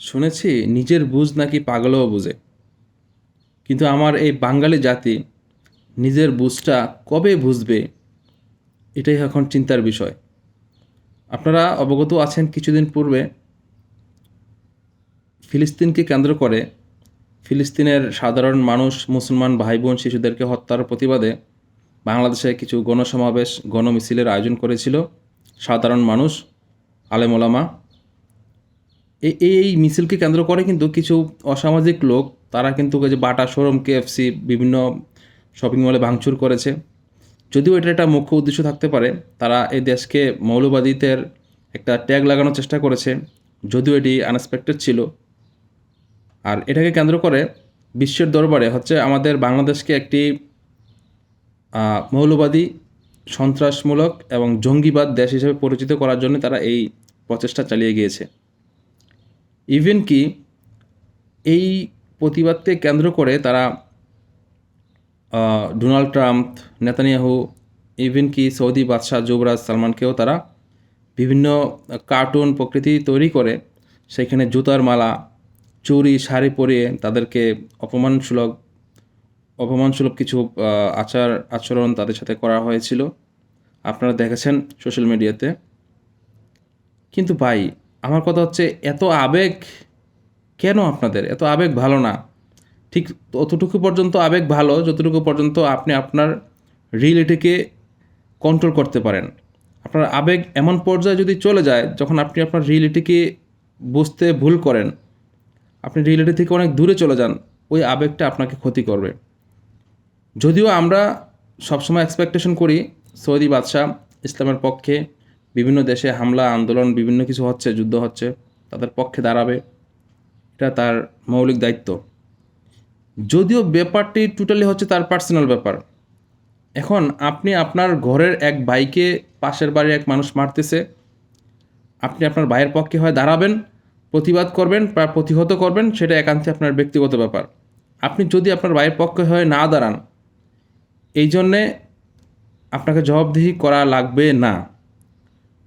শুনেছি নিজের বুঝ নাকি পাগলও বুঝে। কিন্তু আমার এই বাঙালি জাতি নিজের বুঝটা কবে বুঝবে, এটাই এখন চিন্তার বিষয়। আপনারা অবগত আছেন কিছুদিন পূর্বে ফিলিস্তিনকে কেন্দ্র করে ফিলিস্তিনের সাধারণ মানুষ, মুসলমান ভাই বোন শিশুদেরকে হত্যার প্রতিবাদে বাংলাদেশে কিছু গণসমাবেশ, গণমিছিলের আয়োজন করেছিল সাধারণ মানুষ আলেমোলামা এই মিছিলকে কেন্দ্র করে কিন্তু কিছু অসামাজিক লোক, তারা কিন্তু যে বাটা শোরুম, কেএফসি, বিভিন্ন শপিং মলে ভাঙচুর করেছে। যদিও এটা একটা মুখ্য উদ্দেশ্য থাকতে পারে, তারা এই দেশকে মৌলবাদীদের একটা ট্যাগ লাগানোর চেষ্টা করেছে, যদিও এটি আনএক্সপেক্টেড ছিল। আর এটাকে কেন্দ্র করে বিশ্বের দরবারে হচ্ছে আমাদের বাংলাদেশকে একটি মৌলবাদী, সন্ত্রাসমূলক এবং জঙ্গিবাদ দেশ হিসেবে পরিচিত করার জন্য তারা এই প্রচেষ্টা চালিয়ে গিয়েছে। ইভেন কি, এই প্রতিবাদকে কেন্দ্র করে তারা ডোনাল্ড ট্রাম্প, নেতানিয়াহু ইভেন কি সৌদি বাদশাহ যুবরাজ সালমানকেও তারা বিভিন্ন কার্টুন প্রকৃতি তৈরি করে, সেখানে জুতার মালা চুরি শাড়ি পরিয়ে তাদেরকে অপমানসুলভ অপমানসুলভ কিছু আচার, আচরণ তাদের সাথে করা হয়েছিল। আপনারা দেখেছেন সোশ্যাল মিডিয়াতে কিন্তু ভাই আমার কথা হচ্ছে, এত আবেগ কেন আপনাদের? এত আবেগ ভালো না। ঠিক ততটুকু পর্যন্ত আবেগ ভালো, যতটুকু পর্যন্ত আপনি আপনার রিয়েলিটিকে কন্ট্রোল করতে পারেন। আপনার আবেগ এমন পর্যায়ে যদি চলে যায়, যখন আপনি আপনার রিয়েলিটিকে বুঝতে ভুল করেন, আপনি রিয়েলিটি থেকে অনেক দূরে চলে যান, ওই আবেগটা আপনাকে ক্ষতি করবে। যদিও আমরা সবসময় এক্সপেকটেশন করি, সৌদি বাদশাহ ইসলামের পক্ষে বিভিন্ন দেশে হামলা, আন্দোলন, বিভিন্ন কিছু হচ্ছে, যুদ্ধ হচ্ছে, তাদের পক্ষে দাঁড়াবে। এটা তার মৌলিক দায়িত্ব। যদিও ব্যাপারটি টোটালি হচ্ছে তার পার্সোনাল ব্যাপার। এখন আপনি আপনার ঘরের এক ভাইকে পাশের বাড়ির এক মানুষ মারতেছে, আপনি আপনার ভাইয়ের পক্ষে হয় দাঁড়াবেন, প্রতিবাদ করবেন বা প্রতিহত করবেন, সেটা একান্তে আপনার ব্যক্তিগত ব্যাপার। আপনি যদি আপনার ভাইয়ের পক্ষে হয়ে না দাঁড়ান, এই জন্যে আপনাকে জবাবদিহি করা লাগবে না।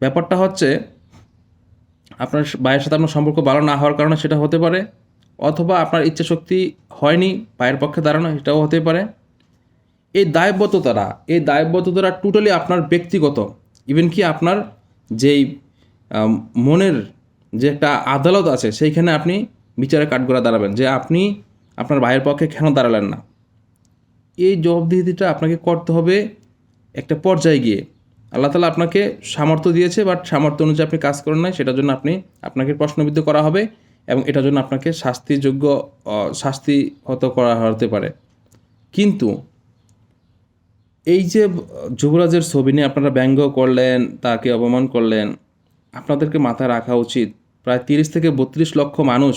ব্যাপারটা হচ্ছে, আপনার ভাইয়ের সাথে আপনার সম্পর্ক ভালো না হওয়ার কারণে সেটা হতে পারে, অথবা আপনার ইচ্ছা শক্তি হয়নি, ভাইয়ের পক্ষে দাঁড়ানো সেটাও হতে পারে। এই দায়বদ্ধতারা এই দায়বদ্ধতারা টোটালি আপনার ব্যক্তিগত। ইভেন কি আপনার যেই মনের যে একটা আদালত আছে, সেইখানে আপনি বিচারে কাঠগড়া দাঁড়াবেন, যে আপনি আপনার ভাইয়ের পক্ষে কেন দাঁড়ালেন না। এই জবাবদিহিটা আপনাকে করতে হবে একটা পর্যায়ে গিয়ে। আল্লাহ তালা আপনাকে সামর্থ্য দিয়েছে বাট সামর্থ্য অনুযায়ী আপনি কাজ করেন নাই, সেটার জন্য আপনি আপনাকে প্রশ্নবিদ্ধ করা হবে এবং এটার জন্য আপনাকে শাস্তিযোগ্য শাস্তি হত করা হতে পারে। কিন্তু এই যে যুবরাজের ছবি নিয়ে আপনারা ব্যঙ্গ করলেন, তাকে অপমান করলেন, আপনাদেরকে মাথায় রাখা উচিত, প্রায় তিরিশ থেকে বত্রিশ লক্ষ মানুষ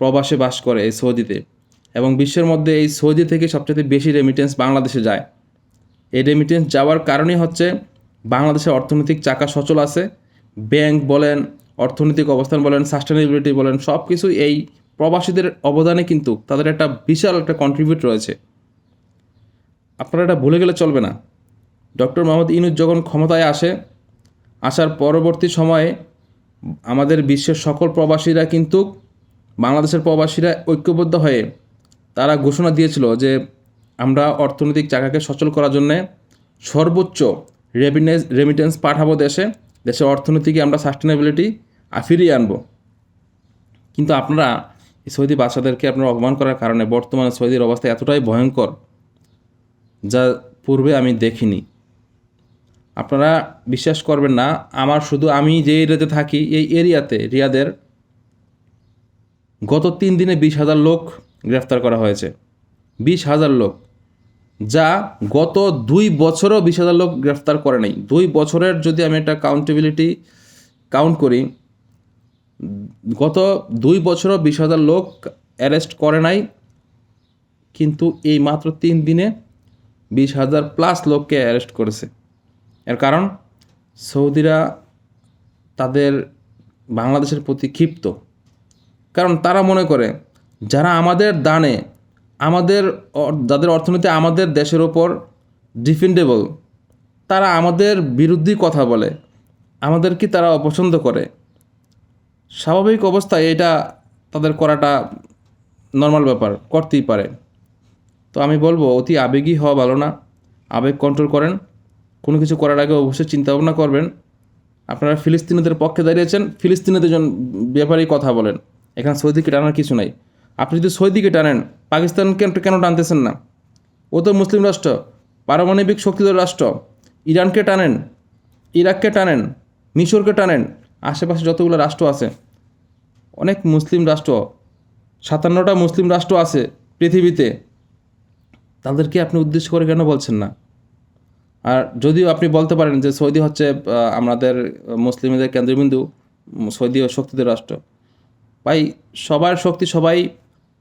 প্রবাসে বাস করে এই সৌদিতে এবং বিশ্বের মধ্যে এই সৌদি থেকে সবচেয়ে বেশি রেমিটেন্স বাংলাদেশে যায়। এই রেমিটেন্স যাওয়ার কারণেই হচ্ছে বাংলাদেশের অর্থনৈতিক চাকা সচল আছে। ব্যাংক বলেন, অর্থনৈতিক অবস্থান বলেন সাস্টেনেবিলিটি বলেন সব কিছু এই প্রবাসীদের অবদানে কিন্তু তাদের একটা বিশাল একটা কন্ট্রিবিউট রয়েছে। আপনারা এটা ভুলে গেলে চলবে না। ডক্টর মোহাম্মদ ইনুজ যখন ক্ষমতায় আসে, আসার পরবর্তী সময়ে আমাদের বিশ্বের সকল প্রবাসীরা কিন্তু, বাংলাদেশের প্রবাসীরা ঐক্যবদ্ধ হয়ে তারা ঘোষণা দিয়েছিল যে আমরা অর্থনৈতিক চাকাকে সচল করার জন্যে সর্বোচ্চ রেভিনেস রেমিটেন্স পাঠাবো দেশে, দেশের অর্থনীতিকে আমরা সাস্টেনেবিলিটি ফিরিয়ে আনব। কিন্তু আপনারা এই সৌদি বাচ্চাদেরকে আপনারা অপমান করার কারণে বর্তমানে সৌদির অবস্থা এতটাই ভয়ঙ্কর, যা পূর্বে আমি দেখিনি। আপনারা বিশ্বাস করবেন না, আমার শুধু আমি যে এরিয়াতে থাকি, এই এরিয়াতে, রিয়াদের গত তিন দিনে বিশ হাজার লোক গ্রেফতার করা হয়েছে। বিশ হাজার লোক। যা গত দুই বছরও বিশ হাজার লোক গ্রেফতার করে নাই। দুই বছরের যদি আমি একটা কাউন্টেবিলিটি কাউন্ট করি, গত দুই বছরও বিশ হাজার লোক অ্যারেস্ট করে নাই, কিন্তু এই মাত্র তিন দিনে বিশ হাজার প্লাস লোককে অ্যারেস্ট করেছে। এর কারণ, সৌদিরা তাদের বাংলাদেশের প্রতি ক্ষিপ্ত। কারণ তারা মনে করে, যারা আমাদের দানে আমাদের যাদের অর্থনীতি আমাদের দেশের ওপর ডিফেন্ডেবল তারা আমাদের বিরুদ্ধেই কথা বলে। আমাদেরকে তারা অপছন্দ করে? স্বাভাবিক অবস্থায় এটা তাদের করাটা নর্মাল ব্যাপার, করতেই পারে। তো আমি বলব, অতি আবেগী হওয়া ভালো না। আবেগ কন্ট্রোল করেন। কোনো কিছু করার আগে অবশ্যই চিন্তা ভাবনা করবেন। আপনারা ফিলিস্তিনিদের পক্ষে দাঁড়িয়েছেন, ফিলিস্তিনিদের ব্যাপারেই কথা বলেন। এখানে সৌদিকে টানার কিছু নাই। আপনি যদি সৌদিকে টানেন পাকিস্তানকে কেন টানতেছেন না? ও তো মুসলিম রাষ্ট্র, পারমাণবিক শক্তিধর রাষ্ট্র। ইরানকে টানেন, ইরাককে টানেন, মিশরকে টানেন, আশেপাশে যতগুলো রাষ্ট্র আছে। অনেক মুসলিম রাষ্ট্র, সাতান্নটা মুসলিম রাষ্ট্র আছে পৃথিবীতে। তাদেরকে আপনি উদ্দেশ্য করে কেন বলছেন না? আর যদিও আপনি বলতে পারেন যে সৌদি হচ্ছে আমাদের মুসলিমদের কেন্দ্রবিন্দু, সৌদি ও শক্তিধর রাষ্ট্র। ভাই, সবার শক্তি সবাই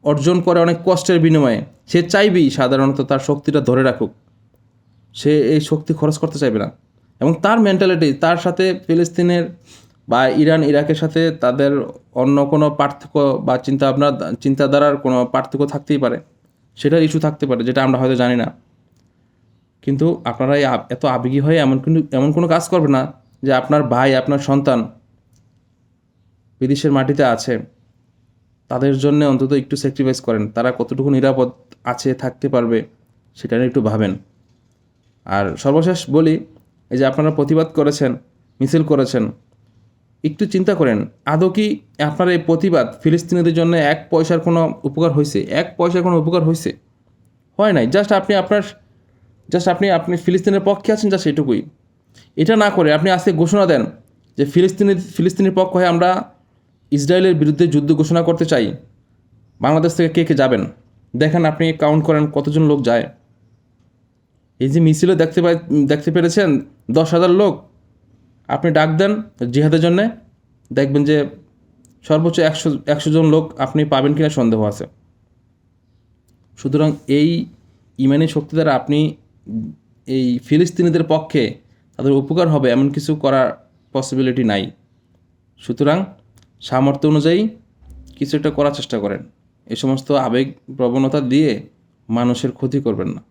অর্জন করে অনেক কষ্টের বিনিময়ে, সে চাইবেই সাধারণত তার শক্তিটা ধরে রাখুক। সে এই শক্তি খরচ করতে চাইবে না। এবং তার মেন্টালিটি তার সাথে ফিলিস্তিনের বা ইরান, ইরাকের সাথে তাদের অন্য কোনো পার্থক্য বা চিন্তা ভাবনা, চিন্তাধারার কোনো পার্থক্য থাকতেই পারে। সেটার ইস্যু থাকতে পারে, যেটা আমরা হয়তো জানি না। কিন্তু আপনারা এত আবেগী হয়ে এমন কিন্তু এমন কোনো কাজ করবে না যে আপনার ভাই, আপনার সন্তান বিদেশের মাটিতে আছে। তাদের জন্য অন্তত একটু স্যাক্রিফাইস করেন। তারা কতটুকু নিরাপদ আছে, থাকতে পারবে, সেটা নিয়ে একটু ভাবেন। আর সর্বশেষ বলি, এই যে আপনারা প্রতিবাদ করেছেন, মিছিল করেছেন, একটু চিন্তা করেন, আদৌ কি আপনার এই প্রতিবাদ ফিলিস্তিনিদের জন্য এক পয়সার কোনো উপকার হয়েছে? এক পয়সার কোনো উপকার হয়েছে? হয় নাই। জাস্ট আপনি আপনার, জাস্ট আপনি আপনি ফিলিস্তিনের পক্ষে আছেন জাস্ট এটুকুই। এটা না করে আপনি আজকে ঘোষণা দেন যে ফিলিস্তিনি, ফিলিস্তিনের পক্ষ হয়ে আমরা ইসরায়েলের বিরুদ্ধে যুদ্ধ ঘোষণা করতে চাই। বাংলাদেশ থেকে কে কে যাবেন? দেখেন, আপনি কাউন্ট করেন কতজন লোক যায়। এই যে মিছিলে দেখতে পাই দেখতে পেরেছেন, দশ হাজার লোক। আপনি ডাক দেন জিহাদের জন্যে, দেখবেন যে সর্বোচ্চ একশো একশো জন লোক আপনি পাবেন কিনা সন্দেহ আছে। সুতরাং এই ইমানি শক্তি দ্বারা আপনি এই ফিলিস্তিনিদের পক্ষে তাদের উপকার হবে এমন কিছু করার পসিবিলিটি নাই। সুতরাং সামর্থ্য অনুযায়ী কিছু একটা করার চেষ্টা করেন। এ সমস্ত আবেগ প্রবণতা দিয়ে মানুষের ক্ষতি করবেন না।